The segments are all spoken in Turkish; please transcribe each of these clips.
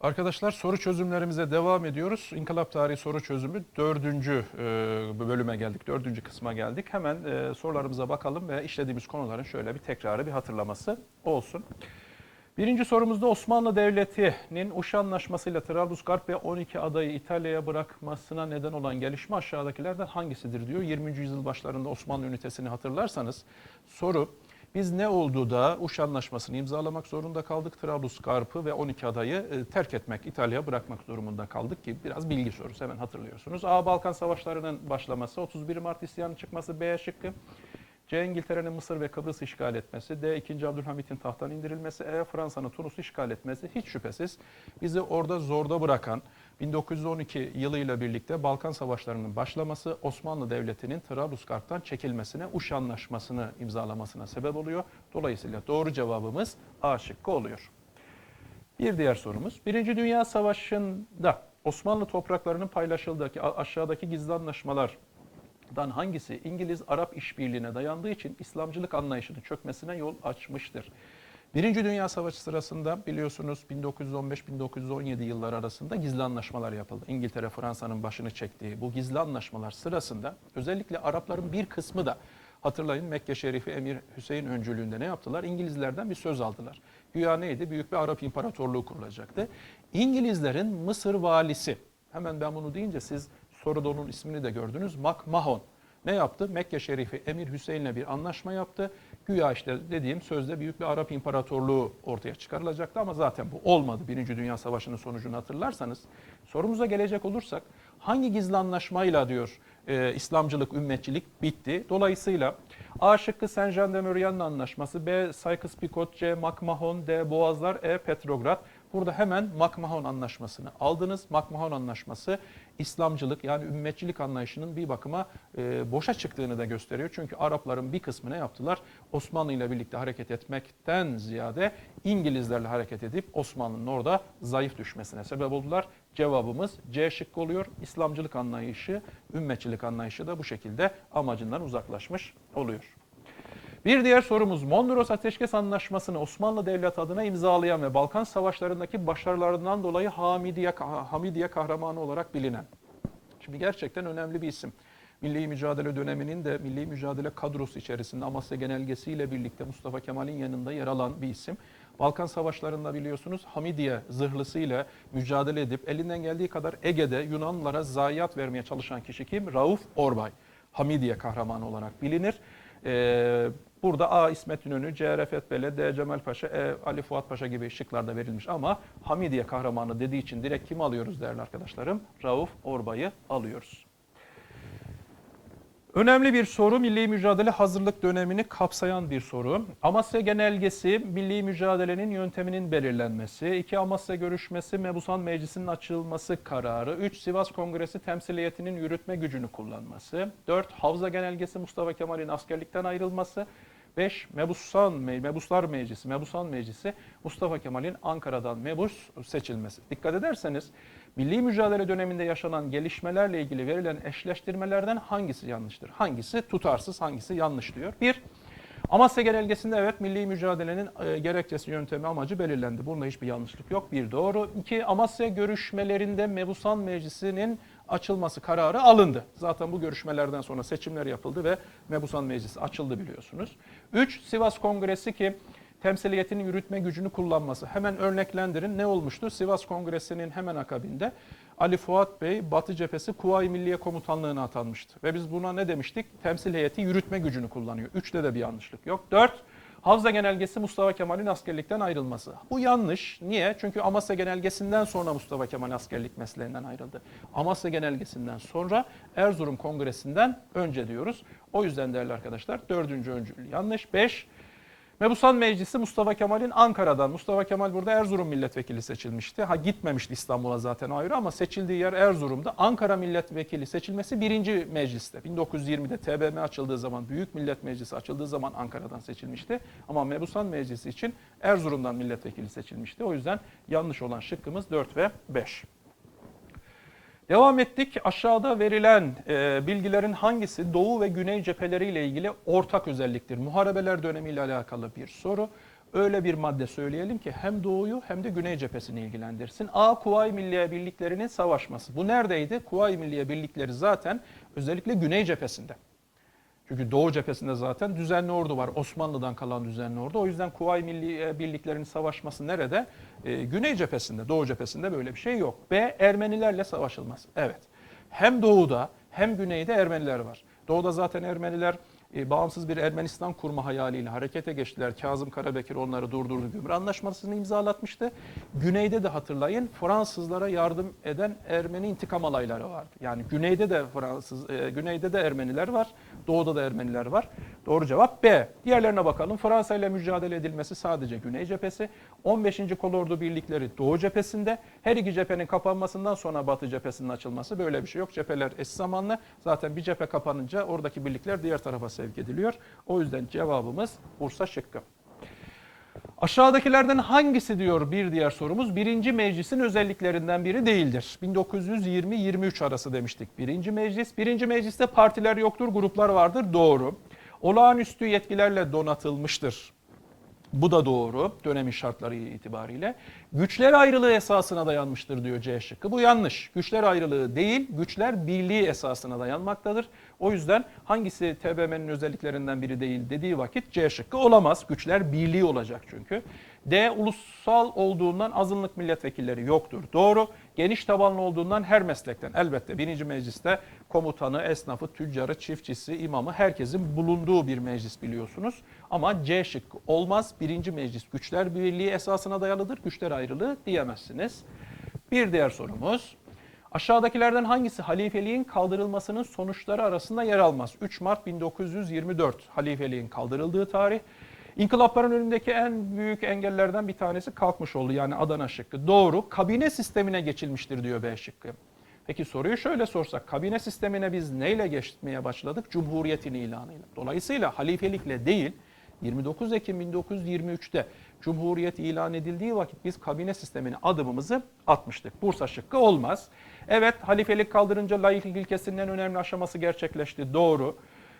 Arkadaşlar soru çözümlerimize devam ediyoruz. İnkılap tarihi soru çözümü dördüncü e, bölüme geldik, dördüncü kısma geldik. Hemen e, sorularımıza bakalım ve işlediğimiz konuların şöyle bir tekrarı, bir hatırlaması olsun. Birinci sorumuzda Osmanlı Devleti'nin Uşi Anlaşması'yla Trablusgarp ve 12 adayı İtalya'ya bırakmasına neden olan gelişme aşağıdakilerden hangisidir diyor. 20. yüzyıl başlarında Osmanlı ünitesini hatırlarsanız soru biz ne oldu da Uşi Anlaşması'nı imzalamak zorunda kaldık. Trablusgarp'ı ve 12 adayı e, terk etmek, İtalya'ya bırakmak durumunda kaldık ki biraz bilgi sorusu hemen hatırlıyorsunuz. A. Balkan Savaşları'nın başlaması, 31 Mart isyanı çıkması B şıkkı. C. İngiltere'nin Mısır ve Kıbrıs işgal etmesi. D. 2. Abdülhamit'in tahttan indirilmesi. E. Fransa'nın Tunus'u işgal etmesi. Hiç şüphesiz bizi orada zorda bırakan 1912 yılıyla birlikte Balkan Savaşları'nın başlaması Osmanlı Devleti'nin Trablusgarp'tan çekilmesine, Uşi Anlaşması'nı imzalamasına sebep oluyor. Dolayısıyla doğru cevabımız A şıkkı oluyor. Bir diğer sorumuz. Birinci Dünya Savaşı'nda Osmanlı topraklarının paylaşıldığı aşağıdaki gizli anlaşmalar dan hangisi İngiliz-Arap işbirliğine dayandığı için İslamcılık anlayışının çökmesine yol açmıştır? Birinci Dünya Savaşı sırasında biliyorsunuz 1915-1917 yılları arasında gizli anlaşmalar yapıldı. İngiltere Fransa'nın başını çektiği bu gizli anlaşmalar sırasında özellikle Arapların bir kısmı da hatırlayın Mekke Şerifi Emir Hüseyin öncülüğünde ne yaptılar? İngilizlerden bir söz aldılar. Güya neydi? Büyük bir Arap İmparatorluğu kurulacaktı. İngilizlerin Mısır valisi, hemen ben bunu deyince siz onun ismini de gördünüz. MacMahon ne yaptı? Mekke Şerifi Emir Hüseyin'le bir anlaşma yaptı. Güya işte dediğim sözde büyük bir Arap İmparatorluğu ortaya çıkarılacaktı ama zaten bu olmadı. Birinci Dünya Savaşı'nın sonucunu hatırlarsanız. Sorumuza gelecek olursak hangi gizli anlaşmayla diyor e, İslamcılık, ümmetçilik bitti. Dolayısıyla A şıkkı Saint Jean de Maurien'le anlaşması, B Sykes-Picot, C MacMahon, D Boğazlar, E Petrograd. Burada hemen MacMahon anlaşmasını aldınız. MacMahon anlaşması İslamcılık yani ümmetçilik anlayışının bir bakıma e, boşa çıktığını da gösteriyor. Çünkü Arapların bir kısmı ne yaptılar? Osmanlı ile birlikte hareket etmekten ziyade İngilizlerle hareket edip Osmanlı'nın orada zayıf düşmesine sebep oldular. Cevabımız C şıkkı oluyor. İslamcılık anlayışı, ümmetçilik anlayışı da bu şekilde amacından uzaklaşmış oluyor. Bir diğer sorumuz Mondros Ateşkes Anlaşması'nı Osmanlı Devleti adına imzalayan ve Balkan Savaşları'ndaki başarılarından dolayı Hamidiye, Hamidiye kahramanı olarak bilinen. Şimdi gerçekten önemli bir isim. Milli mücadele döneminin de milli mücadele kadrosu içerisinde Amasya Genelgesi ile birlikte Mustafa Kemal'in yanında yer alan bir isim. Balkan Savaşları'nda biliyorsunuz Hamidiye zırhlısıyla mücadele edip elinden geldiği kadar Ege'de Yunanlılara zayiat vermeye çalışan kişi kim? Rauf Orbay. Hamidiye kahramanı olarak bilinir. Ee, burada A. İsmet İnönü, C. Refet Bele, D. Cemal Paşa, E. Ali Fuat Paşa gibi şıklarda verilmiş ama Hamidiye kahramanı dediği için direkt kimi alıyoruz değerli arkadaşlarım? Rauf Orbay'ı alıyoruz. Önemli bir soru, milli mücadele hazırlık dönemini kapsayan bir soru. Amasya Genelgesi, milli mücadelenin yönteminin belirlenmesi. 2. Amasya Görüşmesi, Mebusan Meclisi'nin açılması kararı. 3. Sivas Kongresi temsiliyetinin yürütme gücünü kullanması. 4. Havza Genelgesi, Mustafa Kemal'in askerlikten ayrılması. 5. Mebusan, Mebuslar Meclisi, Mebusan Meclisi Mustafa Kemal'in Ankara'dan mebus seçilmesi. Dikkat ederseniz milli mücadele döneminde yaşanan gelişmelerle ilgili verilen eşleştirmelerden hangisi yanlıştır? Hangisi tutarsız, hangisi yanlış diyor. Bir, Amasya Genelgesi'nde evet milli mücadelenin e, gerekçesi, yöntemi, amacı belirlendi. Bunda hiçbir yanlışlık yok. Bir doğru. İki, Amasya görüşmelerinde Mebusan Meclisi'nin açılması kararı alındı. Zaten bu görüşmelerden sonra seçimler yapıldı ve Mebusan Meclisi açıldı biliyorsunuz. Üç, Sivas Kongresi ki temsiliyetinin yürütme gücünü kullanması. Hemen örneklendirin ne olmuştu? Sivas Kongresi'nin hemen akabinde Ali Fuat Bey Batı Cephesi Kuvayi Milliye Komutanlığı'na atanmıştı. Ve biz buna ne demiştik? Temsil heyeti yürütme gücünü kullanıyor. Üçte de bir yanlışlık yok. Dört, Havza Genelgesi Mustafa Kemal'in askerlikten ayrılması. Bu yanlış. Niye? Çünkü Amasya Genelgesi'nden sonra Mustafa Kemal askerlik mesleğinden ayrıldı. Amasya Genelgesi'nden sonra Erzurum Kongresi'nden önce diyoruz. O yüzden değerli arkadaşlar dördüncü öncül yanlış. Beş, Mebusan Meclisi Mustafa Kemal'in Ankara'dan. Mustafa Kemal burada Erzurum milletvekili seçilmişti. Ha gitmemişti İstanbul'a zaten ayrı ama seçildiği yer Erzurum'da. Ankara milletvekili seçilmesi birinci mecliste. 1920'de TBM açıldığı zaman, Büyük Millet Meclisi açıldığı zaman Ankara'dan seçilmişti. Ama Mebusan Meclisi için Erzurum'dan milletvekili seçilmişti. O yüzden yanlış olan şıkkımız 4 ve 5. Devam ettik. Aşağıda verilen e, bilgilerin hangisi Doğu ve Güney cepheleriyle ilgili ortak özelliktir? Muharebeler dönemiyle alakalı bir soru. öyle bir madde söyleyelim ki hem doğuyu hem de güney cephesini ilgilendirsin. A. Kuvayi Milliye Birliklerinin savaşması. Bu neredeydi? Kuvayi Milliye Birlikleri zaten özellikle güney cephesinde. Çünkü Doğu cephesinde zaten düzenli ordu var. Osmanlı'dan kalan düzenli ordu. O yüzden Kuvayi Milli Birliklerinin savaşması nerede? Ee, Güney cephesinde, Doğu cephesinde böyle bir şey yok. B. Ermenilerle savaşılmaz. Evet. Hem Doğu'da hem Güney'de Ermeniler var. Doğu'da zaten Ermeniler e, bağımsız bir Ermenistan kurma hayaliyle harekete geçtiler. Kazım Karabekir onları durdurdu. Gümrük Anlaşması'nı imzalatmıştı. Güneyde de hatırlayın Fransızlara yardım eden Ermeni intikam alayları vardı. Yani güneyde de Fransız, e, güneyde de Ermeniler var. Doğuda da Ermeniler var. Doğru cevap B. Diğerlerine bakalım. Fransa ile mücadele edilmesi sadece Güney cephesi. 15. Kolordu birlikleri Doğu cephesinde. Her iki cephenin kapanmasından sonra Batı cephesinin açılması böyle bir şey yok. Cepheler eş zamanlı. Zaten bir cephe kapanınca oradaki birlikler diğer tarafa sevk ediliyor. O yüzden cevabımız Bursa şıkkı. Aşağıdakilerden hangisi diyor bir diğer sorumuz birinci meclisin özelliklerinden biri değildir. 1920-23 arası demiştik birinci meclis. Birinci mecliste partiler yoktur, gruplar vardır. Doğru. Olağanüstü yetkilerle donatılmıştır. Bu da doğru dönemin şartları itibariyle. Güçler ayrılığı esasına dayanmıştır diyor C şıkkı. Bu yanlış. Güçler ayrılığı değil, güçler birliği esasına dayanmaktadır. O yüzden hangisi TBMM'nin özelliklerinden biri değil dediği vakit C şıkkı olamaz. Güçler birliği olacak çünkü. D ulusal olduğundan azınlık milletvekilleri yoktur. Doğru. Geniş tabanlı olduğundan her meslekten elbette birinci mecliste komutanı, esnafı, tüccarı, çiftçisi, imamı herkesin bulunduğu bir meclis biliyorsunuz. Ama C şıkkı olmaz. Birinci meclis güçler birliği esasına dayalıdır. Güçler ayrılığı diyemezsiniz. Bir diğer sorumuz. Aşağıdakilerden hangisi halifeliğin kaldırılmasının sonuçları arasında yer almaz? 3 Mart 1924 halifeliğin kaldırıldığı tarih. İnkılapların önündeki en büyük engellerden bir tanesi kalkmış oldu. Yani Adana şıkkı. Doğru. Kabine sistemine geçilmiştir diyor B şıkkı. Peki soruyu şöyle sorsak. Kabine sistemine biz neyle geçmeye başladık? Cumhuriyetin ilanıyla. Dolayısıyla halifelikle değil 29 Ekim 1923'te Cumhuriyet ilan edildiği vakit biz kabine sistemine adımımızı atmıştık. Bursa şıkkı olmaz. Evet halifelik kaldırınca laiklik ilkesinin en önemli aşaması gerçekleşti. Doğru.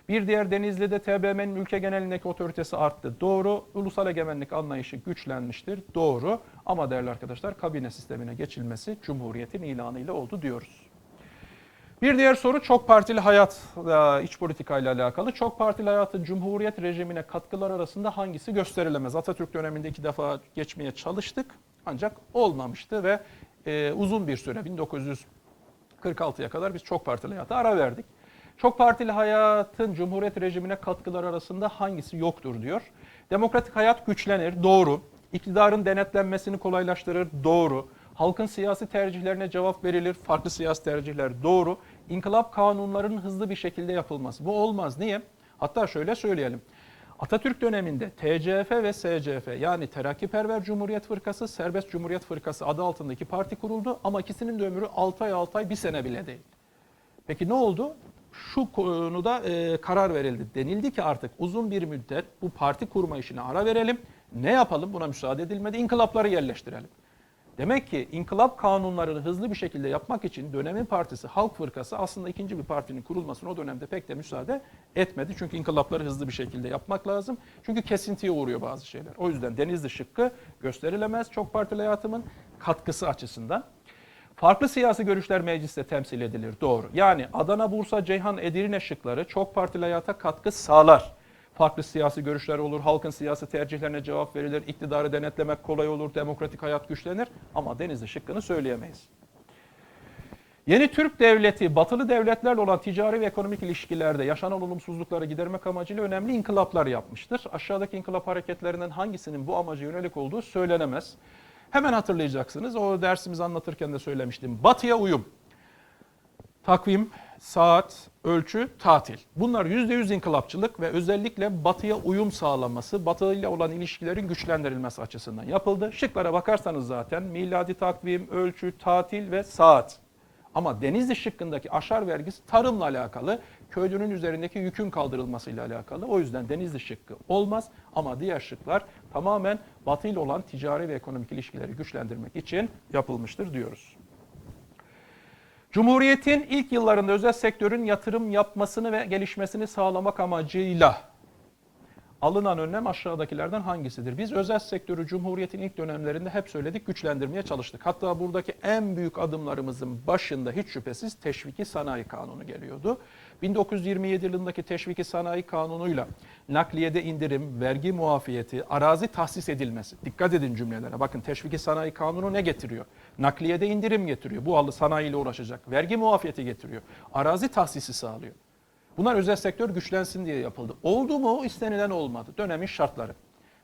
Bir diğer Denizli'de TBMM'nin ülke genelindeki otoritesi arttı. Doğru. Ulusal egemenlik anlayışı güçlenmiştir. Doğru. Ama değerli arkadaşlar kabine sistemine geçilmesi Cumhuriyet'in ilanıyla oldu diyoruz. Bir diğer soru çok partili hayat, e, iç politika ile alakalı. Çok partili hayatın Cumhuriyet rejimine katkılar arasında hangisi gösterilemez? Atatürk döneminde iki defa geçmeye çalıştık ancak olmamıştı ve e, uzun bir süre 1946'ya kadar biz çok partili hayata ara verdik. Çok partili hayatın Cumhuriyet rejimine katkılar arasında hangisi yoktur diyor. Demokratik hayat güçlenir, doğru. İktidarın denetlenmesini kolaylaştırır, doğru. Halkın siyasi tercihlerine cevap verilir, farklı siyasi tercihler doğru. İnkılap kanunlarının hızlı bir şekilde yapılması. Bu olmaz. Niye? Hatta şöyle söyleyelim. Atatürk döneminde TCF ve SCF yani Terakkiperver Cumhuriyet Fırkası, Serbest Cumhuriyet Fırkası adı altında iki parti kuruldu ama ikisinin de ömrü 6 ay 6 ay bir sene bile değil. Peki ne oldu? Şu konuda e, karar verildi. Denildi ki artık uzun bir müddet bu parti kurma işine ara verelim. Ne yapalım? Buna müsaade edilmedi. İnkılapları yerleştirelim. Demek ki inkılap kanunlarını hızlı bir şekilde yapmak için dönemin partisi Halk Fırkası aslında ikinci bir partinin kurulmasına o dönemde pek de müsaade etmedi. Çünkü inkılapları hızlı bir şekilde yapmak lazım. Çünkü kesintiye uğruyor bazı şeyler. O yüzden Denizli şıkkı gösterilemez çok partili hayatımın katkısı açısından. Farklı siyasi görüşler mecliste temsil edilir. Doğru. Yani Adana, Bursa, Ceyhan, Edirne şıkları çok partili hayata katkı sağlar. Farklı siyasi görüşler olur, halkın siyasi tercihlerine cevap verilir, iktidarı denetlemek kolay olur, demokratik hayat güçlenir ama Denizli şıkkını söyleyemeyiz. Yeni Türk Devleti, batılı devletlerle olan ticari ve ekonomik ilişkilerde yaşanan olumsuzlukları gidermek amacıyla önemli inkılaplar yapmıştır. Aşağıdaki inkılap hareketlerinden hangisinin bu amaca yönelik olduğu söylenemez. Hemen hatırlayacaksınız. O dersimizi anlatırken de söylemiştim. Batıya uyum. Takvim, saat, ölçü, tatil. Bunlar %100 inkılapçılık ve özellikle batıya uyum sağlaması, batı ile olan ilişkilerin güçlendirilmesi açısından yapıldı. Şıklara bakarsanız zaten miladi takvim, ölçü, tatil ve saat. Ama Denizli şıkkındaki aşar vergisi tarımla alakalı, köylünün üzerindeki yükün kaldırılmasıyla alakalı. O yüzden Denizli şıkkı olmaz ama diğer şıklar tamamen Batı ile olan ticari ve ekonomik ilişkileri güçlendirmek için yapılmıştır diyoruz. Cumhuriyetin ilk yıllarında özel sektörün yatırım yapmasını ve gelişmesini sağlamak amacıyla Alınan önlem aşağıdakilerden hangisidir? Biz özel sektörü Cumhuriyet'in ilk dönemlerinde hep söyledik, güçlendirmeye çalıştık. Hatta buradaki en büyük adımlarımızın başında hiç şüphesiz Teşviki Sanayi Kanunu geliyordu. 1927 yılındaki Teşviki Sanayi Kanunu'yla nakliyede indirim, vergi muafiyeti, arazi tahsis edilmesi. Dikkat edin cümlelere. Bakın Teşviki Sanayi Kanunu ne getiriyor? Nakliyede indirim getiriyor. Bu alı sanayiyle uğraşacak. Vergi muafiyeti getiriyor. Arazi tahsisi sağlıyor. Bunlar özel sektör güçlensin diye yapıldı. Oldu mu? İstenilen olmadı. Dönemin şartları.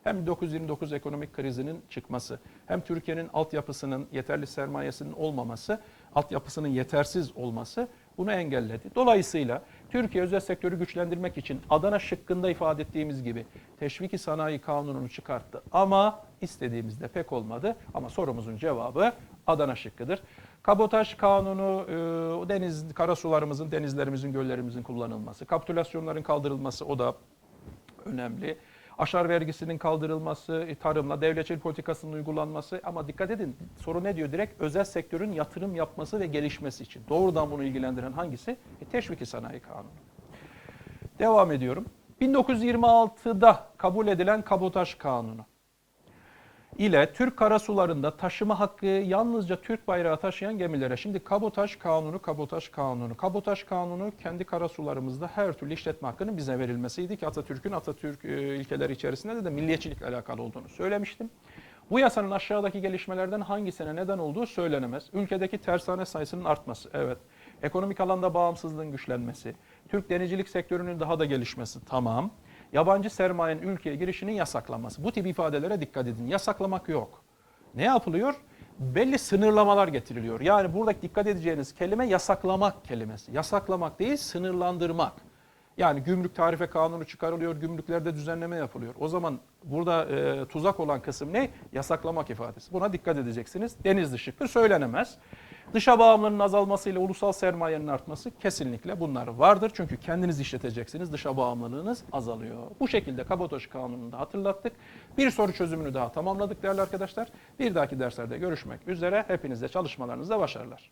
Hem 1929 ekonomik krizinin çıkması, hem Türkiye'nin altyapısının yeterli sermayesinin olmaması, altyapısının yetersiz olması bunu engelledi. Dolayısıyla Türkiye özel sektörü güçlendirmek için Adana şıkkında ifade ettiğimiz gibi teşviki sanayi kanununu çıkarttı. Ama istediğimizde pek olmadı. Ama sorumuzun cevabı Adana şıkkıdır. Kabotaj kanunu, e, deniz, karasularımızın, denizlerimizin, göllerimizin kullanılması, kapitülasyonların kaldırılması o da önemli. Aşar vergisinin kaldırılması, e, tarımla devletçilik politikasının uygulanması ama dikkat edin soru ne diyor direkt özel sektörün yatırım yapması ve gelişmesi için. Doğrudan bunu ilgilendiren hangisi? E, teşviki sanayi kanunu. Devam ediyorum. 1926'da kabul edilen kabotaj kanunu ile Türk karasularında taşıma hakkı yalnızca Türk bayrağı taşıyan gemilere. Şimdi kabotaj kanunu, kabotaj kanunu. Kabotaj kanunu kendi karasularımızda her türlü işletme hakkının bize verilmesiydi ki Atatürk'ün Atatürk e, ilkeleri içerisinde de, de milliyetçilikle alakalı olduğunu söylemiştim. Bu yasanın aşağıdaki gelişmelerden hangisine neden olduğu söylenemez. Ülkedeki tersane sayısının artması, evet. Ekonomik alanda bağımsızlığın güçlenmesi, Türk denizcilik sektörünün daha da gelişmesi, tamam. Yabancı sermayenin ülkeye girişinin yasaklanması. Bu tip ifadelere dikkat edin. Yasaklamak yok. Ne yapılıyor? Belli sınırlamalar getiriliyor. Yani buradaki dikkat edeceğiniz kelime yasaklamak kelimesi. Yasaklamak değil, sınırlandırmak. Yani gümrük tarife kanunu çıkarılıyor, gümrüklerde düzenleme yapılıyor. O zaman burada e, tuzak olan kısım ne? Yasaklamak ifadesi. Buna dikkat edeceksiniz. Deniz dışı söylenemez. Dışa bağımlılığın azalmasıyla ulusal sermayenin artması kesinlikle bunlar vardır. Çünkü kendiniz işleteceksiniz, dışa bağımlılığınız azalıyor. Bu şekilde kabotaj kanununu da hatırlattık. Bir soru çözümünü daha tamamladık değerli arkadaşlar. Bir dahaki derslerde görüşmek üzere. Hepinize çalışmalarınızda başarılar.